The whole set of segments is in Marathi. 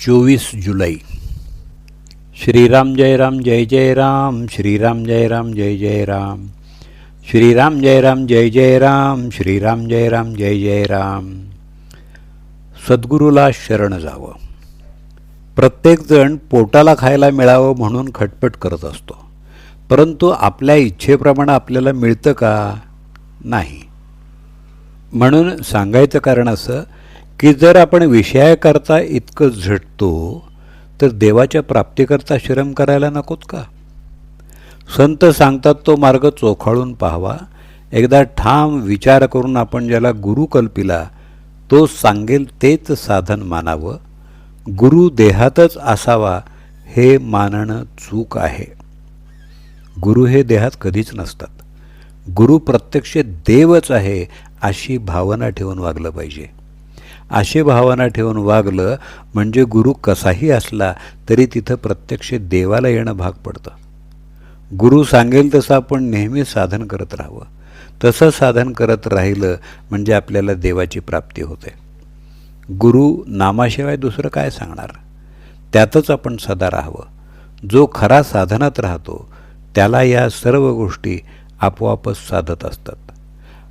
चोवीस जुलै. श्रीराम जय राम जय जय राम श्रीराम जय राम जय जय राम. श्रीराम जय राम जय जय राम श्रीराम जय राम जय जय राम. सद्गुरूला शरण जावं. प्रत्येकजण पोटाला खायला मिळावं म्हणून खटपट करत असतो. परंतु आपल्या इच्छेप्रमाणे आपल्याला मिळतं का? नाही. म्हणून सांगायचं कारण असं की जर आपण विषयाकरता इतकं झटतो तर देवाच्या प्राप्तीकरता श्रम करायला नकोत का? संत सांगतात तो मार्ग चोखाळून पाहावा. एकदा ठाम विचार करून आपण ज्याला गुरु कल्पिला तो सांगेल तेच साधन मानावं. गुरु देहातच असावा हे मानणं चूक आहे. गुरु हे देहात कधीच नसतात. गुरु प्रत्यक्ष देवच आहे अशी भावना ठेवून वागलं पाहिजे. अशी भावना ठेवून वागलं म्हणजे गुरु कसाही असला तरी तिथं प्रत्यक्ष देवाला येणं भाग पडतं. गुरु सांगेल तसं आपण नेहमी साधन करत राहावं. तसं साधन करत राहिलं म्हणजे आपल्याला देवाची प्राप्ती होते. गुरु नामाशिवाय दुसरं काय सांगणार? त्यातच आपण सदा राहावं. जो खरा साधनात राहतो त्याला या सर्व गोष्टी आपोआपच साधत असतात.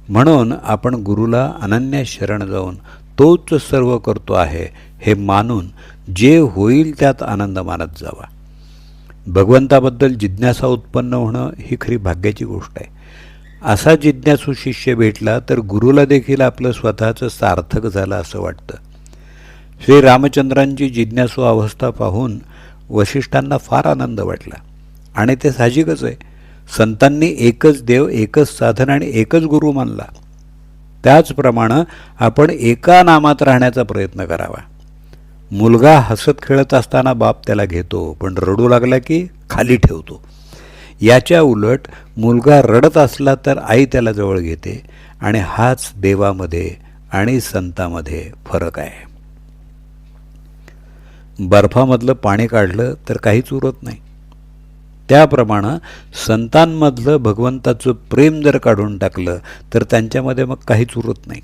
म्हणून आपण गुरुला अनन्य शरण जाऊन तोच सर्व करतो आहे हे मानून जे होईल त्यात आनंद मानत जावा. भगवंताबद्दल जिज्ञासा उत्पन्न होणं ही खरी भाग्याची गोष्ट आहे. असा जिज्ञासू शिष्य भेटला तर गुरुला देखील आपलं स्वतःचं सार्थक झालं असं वाटतं. श्री रामचंद्रांची जिज्ञासू अवस्था पाहून वशिष्ठांना फार आनंद वाटला. आणि ते साहजिकच आहे. संतांनी एकच देव एकच साधन आणि एकच गुरु मानला. त्याचप्रमाणे आपण एका नामात राहण्याचा प्रयत्न करावा. मुलगा हसत खेळत असताना बाप त्याला घेतो पण रडू लागला की खाली ठेवतो. याच्या उलट मुलगा रडत असला तर आई त्याला जवळ घेते आणि हाच देवामध्ये आणि संतामध्ये फरक आहे. बर्फामधलं पाणी काढलं तर काहीच उरत नाही. त्याप्रमाणे संतांमधलं भगवंताचं प्रेम जर काढून टाकलं तर त्यांच्यामध्ये मग काहीच उरत नाही.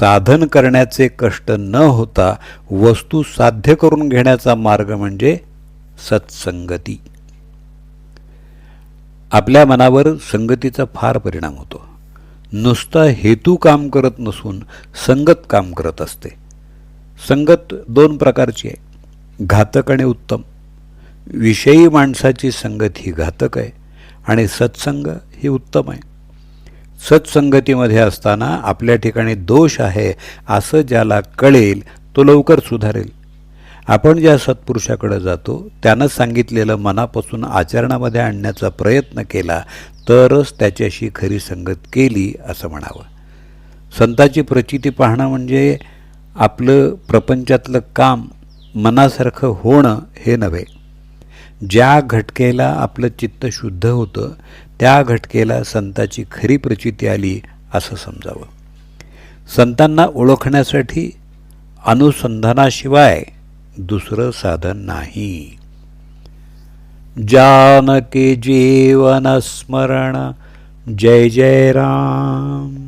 साधन करण्याचे कष्ट न होता वस्तू साध्य करून घेण्याचा मार्ग म्हणजे सत्संगती. आपल्या मनावर संगतीचा फार परिणाम होतो. नुसता हेतू काम करत नसून संगत काम करत असते. संगत दोन प्रकारची आहे. घातक आणि उत्तम. विषयी माणसाची संगत ही घातक आहे आणि सत्संग ही उत्तम आहे. सत्संगतीमध्ये असताना आपल्या ठिकाणी दोष आहे असं ज्याला कळेल तो लवकर सुधारेल. आपण ज्या सत्पुरुषाकडे जातो त्यानं सांगितलेलं मनापासून आचरणामध्ये आणण्याचा प्रयत्न केला तरच त्याच्याशी खरी संगत केली असं म्हणावं. संताची प्रचिती पाहणं म्हणजे आपलं प्रपंचातलं काम मनासारखं होणं हे नव्हे. ज्या घटकेला आपलं चित्त शुद्ध होतं त्या घटकेला संताची खरी प्रचिती आली असं समजावं. संतांना ओळखण्यासाठी अनुसंधानाशिवाय दुसरं साधन नाही. जानकी जीवन स्मरण जय जय राम.